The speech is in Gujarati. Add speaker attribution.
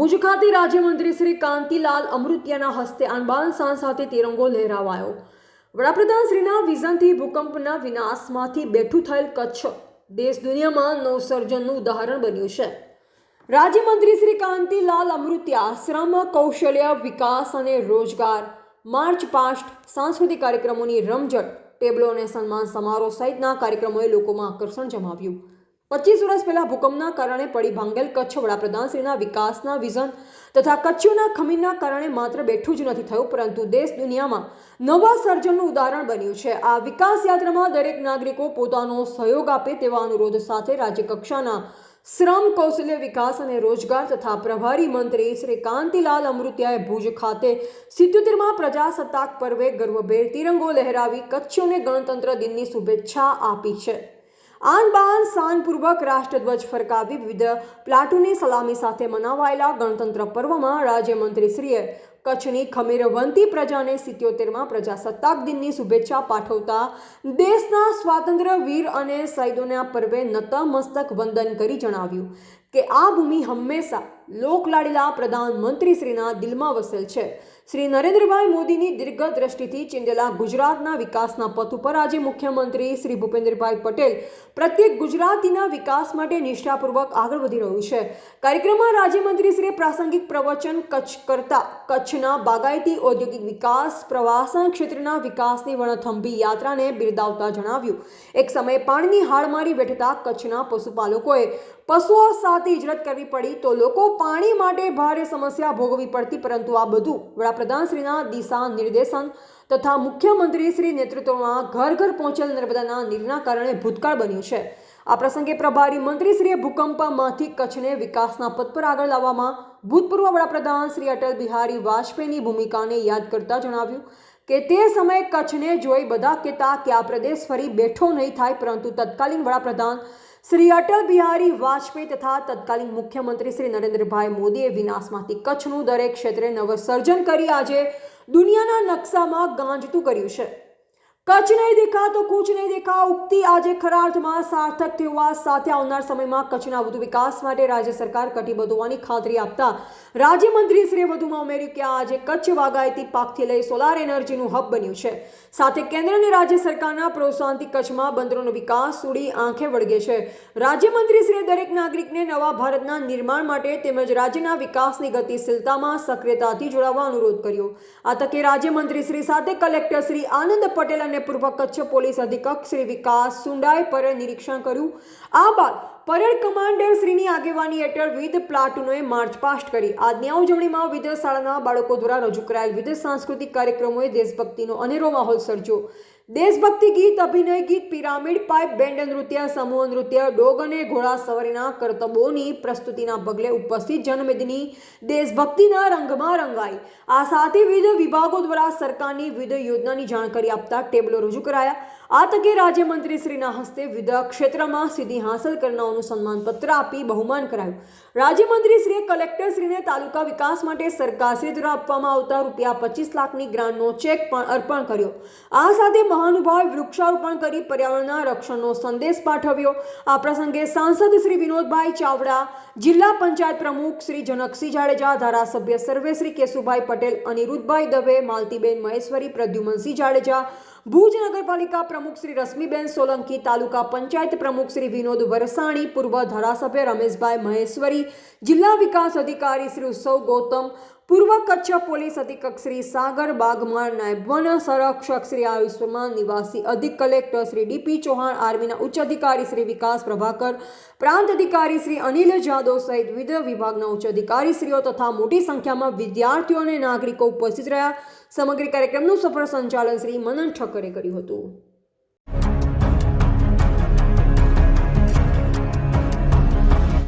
Speaker 1: ભુજ ખાતે રાજ્યમંત્રી શ્રી કાંતિલાલ અમૃતિયાના હસ્તે આનબાન શાન સાથે તિરંગો લહેરાવાયો. વડાપ્રધાન શ્રીના વિઝનથી ભૂકંપના વિનાશમાંથી બેઠું થયેલ કચ્છ દેશ દુનિયામાં નવસર્જનનું ઉદાહરણ બન્યું છે. રાજ્યમંત્રી શ્રી કાંતિલાલ અમૃતિયા શ્રમ કૌશલ્ય, વિકાસ અને રોજગાર, માર્ચ પાસ્ટ સાંસ્કૃતિક કાર્યક્રમોની રમઝટ, ટેબલો અને સન્માન સમારોહ સહિતના કાર્યક્રમોએ લોકોમાં આકર્ષણ જમાવ્યું. પચીસ વર્ષ પહેલા ભૂકંપના કારણે પડી ભાંગેલ કચ્છ વડાપ્રધાનશ્રીના વિકાસના વિઝન તથા કચ્છના ખમીરના કારણે માત્ર બેઠું જ નથી થયું, પરંતુ દેશ દુનિયામાં નવા સર્જનનું ઉદાહરણ બન્યું છે. આ વિકાસ યાત્રામાં દરેક નાગરિકો પોતાનો સહયોગ આપે તેવા અનુરોધ સાથે રાજ્ય કક્ષાના શ્રમ કૌશલ્ય વિકાસ અને રોજગાર તથા પ્રભારી મંત્રી શ્રી કાંતિલાલ અમૃતિયાએ ભુજ ખાતે સિત્યોતેરમાં પ્રજાસત્તાક પર્વે ગર્વભેર તિરંગો લહેરાવી કચ્છીઓને ગણતંત્ર દિનની શુભેચ્છા આપી છે. આન બાન શાનપૂર્વક રાષ્ટ્રધ્વજ ફરકાવી વિવિધ પ્લાટુની સલામી સાથે મનાવાયેલા ગણતંત્ર પર્વમાં રાજ્યમંત્રીશ્રીએ કચ્છની ખમીરવંતી પ્રજાને સિત્યોતેરમાં પ્રજાસત્તાક દિનની શુભેચ્છા પાઠવતા દેશના સ્વાતંત્ર્ય વીર અને શહીદોના પર્વે નતમસ્તક વંદન કરી જણાવ્યું કે આ ભૂમિ હંમેશા લોકલાડીલા પ્રધાનમંત્રીશ્રીના દિલમાં વસેલ છે. શ્રી નરેન્દ્રભાઈ મોદીની દીર્ઘ દ્રષ્ટિથી ચિંદેલા ગુજરાતના વિકાસના પથ ઉપર આજે મુખ્યમંત્રી શ્રી ભૂપેન્દ્રભાઈ પટેલ પ્રત્યેક ગુજરાતીના વિકાસ માટે નિષ્ઠાપૂર્વક આગળ વધી રહ્યું છે. કાર્યક્રમમાં રાજ્યમંત્રીશ્રીએ પ્રાસંગિક પ્રવચન, કચ્છ કરતા કચ્છના બાગાયતી ઔદ્યોગિક વિકાસ, પ્રવાસન ક્ષેત્રના વિકાસની વણથંભી યાત્રાને બિરદાવતા જણાવ્યું. એક સમયે પાણીની હાડમારી બેઠતા કચ્છના પશુપાલકોએ પશુઓ સાથે હિજરત કરવી પડી તો લોકો પાણી માટે ભારે સમસ્યા ભોગવવી પડતી, પરંતુ આ બધું વડાપ્રધાનશ્રીના દિશા નિર્દેશન તથા મુખ્યમંત્રી શ્રી નેતૃત્વમાં ઘર ઘર પહોંચેલ નર્મદાના નીરના કારણે ભૂતકાળ બન્યું છે. આ પ્રસંગે પ્રભારી મંત્રીશ્રીએ ભૂકંપમાંથી કચ્છને વિકાસના પથ પર આગળ લાવવામાં ભૂતપૂર્વ વડાપ્રધાન શ્રી અટલ બિહારી વાજપેયીની ભૂમિકાને યાદ કરતા જણાવ્યું કે તે સમયે કચ્છને જોઈ બધા કહેતા કે આ પ્રદેશ ફરી બેઠો નહીં થાય, પરંતુ તત્કાલીન વડાપ્રધાન શ્રી અટલ બિહારી વાજપેયી તથા તત્કાલીન મુખ્યમંત્રી શ્રી નરેન્દ્રભાઈ મોદીએ વિનાશમાંથી કચ્છનું દરેક ક્ષેત્રે નવસર્જન કરી આજે દુનિયાના નકશામાં ગાંજતું કર્યું છે. કચ્છ નહીં દેખા તો કૂચ નહીં દેખા ઉક્તિ આજે ખરા અર્થમાં સાર્થક થવા સાથે આવનાર સમયમાં કચ્છના વધુ વિકાસ માટે રાજ્ય સરકાર કટિબદ્ધ હોવાની ખાતરી આપતા રાજ્યમંત્રીશ્રીએ વધુમાં ઉમેર્યું કે આજે કચ્છ વાગાયતી પાકથી લઈ સોલાર એનર્જીનું હબ બન્યું છે. સાથે કેન્દ્ર અને રાજ્ય સરકારના પ્રોત્સાહનથી કચ્છમાં બંદરોનો વિકાસ સુડી આંખે વળગે છે. રાજ્યમંત્રીશ્રીએ દરેક નાગરિકને નવા ભારતના નિર્માણ માટે તેમજ રાજ્યના વિકાસની ગતિશીલતામાં સક્રિયતાથી જોડાવા અનુરોધ કર્યો. આ તકે રાજ્યમંત્રીશ્રી સાથે કલેક્ટર શ્રી આનંદ પટેલ અને પૂર્વ કચ્છ પોલીસ અધિક્ષક શ્રી વિકાસ સુંડાએ પરેડ નિરીક્ષણ કર્યું. આ બાદ પરેડ કમાન્ડર શ્રીની આગેવાની હેઠળ વિવિધ પ્લાટુનોએ માર્ચ પાસ્ટ કરી. આજની ઉજવણીમાં વિવિધ શાળાના બાળકો દ્વારા રજૂ કરાયેલ વિવિધ સાંસ્કૃતિક કાર્યક્રમોએ દેશભક્તિનો અનેરો માહોલ સર્જ્યો. દેશભક્તિ ગીત, અભિનય ગીત, પિરામિડ પાઇપ બેન્ડ નૃત્ય, સમૂહ નૃત્ય, ડોગ અને ઘોડા સવારીના કરતબોની પ્રસ્તુતિના પગલે ઉપસ્થિત જનમેદની દેશભક્તિના રંગમાં રંગાઈ. આ સાથે વિવિધ વિભાગો દ્વારા સરકારની વિવિધ યોજનાની જાણકારી આપતા ટેબલો રજૂ કરાયા. આ તકે રાજ્યમંત્રી શ્રીના હસ્તે વિવિધ ક્ષેત્રમાં સિદ્ધિ હાંસલ કરનારનું સન્માનપત્ર આપી બહુમાન કરાયું. રાજ્યમંત્રી કલેક્ટરશ્રીને કલેક્ટર શ્રીને તાલુકા વિકાસ માટે સરકારશ્રી દ્વારા આપવામાં આવતા રૂપિયા પચીસ લાખની ગ્રાન્ટનો ચેક પણ અર્પણ કર્યો. આ સાથે મહાનુભાવ વૃક્ષારોપણ કરી પર્યાવરણના રક્ષણનો સંદેશ પાઠવ્યો. આ પ્રસંગે સાંસદ શ્રી વિનોદભાઈ ચાવડા, જિલ્લા પંચાયત પ્રમુખ શ્રી જનકસિંહ જાડેજા, ધારાસભ્ય સર્વે શ્રી કેશુભાઈ પટેલ, અનિરુદ્ધભાઈ દવે, માલતીબેન મહેશ્વરી, પ્રદ્યુમનસિંહ જાડેજા ભુજ નગરપાલિકા પ્રમુખ શ્રી રશ્મિબેન સોલંકી, તાલુકા પંચાયત પ્રમુખ શ્રી વિનોદ વરસાણી, પૂર્વ ધારાસભ્ય રમેશભાઈ મહેશ્વરી, જિલ્લા વિકાસ અધિકારી શ્રી ઉત્સવ ગૌતમ, પૂર્વ કચ્છ પોલીસ અધિક્ષક શ્રી સાગર બાગમાર નાયબ વન સંરક્ષક શ્રી આયુષ્માન નિવાસી, અધિક કલેક્ટર શ્રી ડીપી ચૌહાણ, આર્મીના ઉચ્ચ અધિકારી શ્રી વિકાસ પ્રભાકર, પ્રાંત અધિકારી શ્રી અનિલ જાદવ સહિત વિવિધ વિભાગના ઉચ્ચ અધિકારીશ્રીઓ તથા મોટી સંખ્યામાં વિદ્યાર્થીઓ અને નાગરિકો ઉપસ્થિત રહ્યા. સમગ્ર કાર્યક્રમનું સફળ સંચાલન શ્રી મનન ઠક્કરે કર્યું હતું.